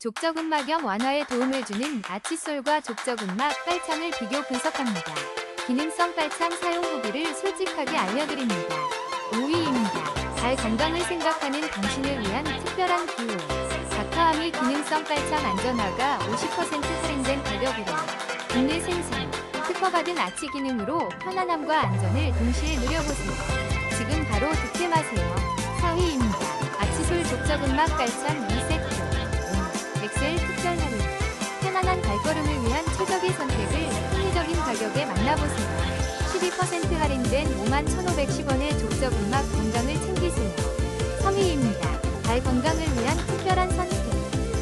족저근막염 완화에 도움을 주는 아치솔과 족저근막 깔창을 비교 분석합니다. 기능성 깔창 사용 후기를 솔직하게 알려드립니다. 5위입니다. 발 건강을 생각하는 당신을 위한 특별한 기호. 다카아미 기능성 깔창 안전화가 50% 할인된 가격으로 국내 생산, 특허받은 아치 기능으로 편안함과 안전을 동시에 누려보세요. 지금 바로 득템하세요. 4위입니다. 아치솔 족저근막 깔창 2세 최적의 선택을 합리적인 가격에 만나보세요. 12% 할인된 51,510원의 족저근막 건강을 챙기세요. 3위입니다. 발 건강을 위한 특별한 선택.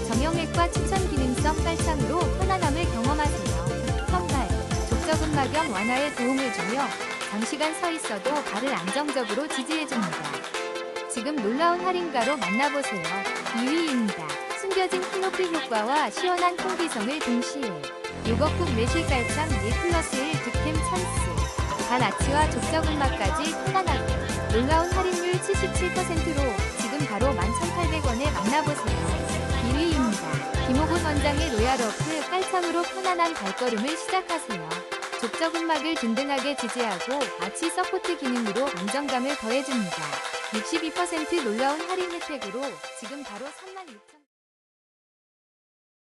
정형외과 추천 기능성 깔창으로 편안함을 경험하세요. 선발. 족저근막염 완화에 도움을 주며 장시간 서 있어도 발을 안정적으로 지지해줍니다. 지금 놀라운 할인가로 만나보세요. 2위입니다. 숨겨진 키높이 효과와 시원한 통기성을 동시에 요거국 매실 깔창 1 플러스 1 득템 찬스 발 아치와 족저근막까지 편안하게 놀라운 할인율 77%로 지금 바로 11,800원에 만나보세요. 1위입니다. 김호곤 원장의 로얄워크 깔창으로 편안한 발걸음을 시작하세요. 족저근막을 든든하게 지지하고 아치 서포트 기능으로 안정감을 더해줍니다. 62% 놀라운 할인 혜택으로 지금 바로 36,000원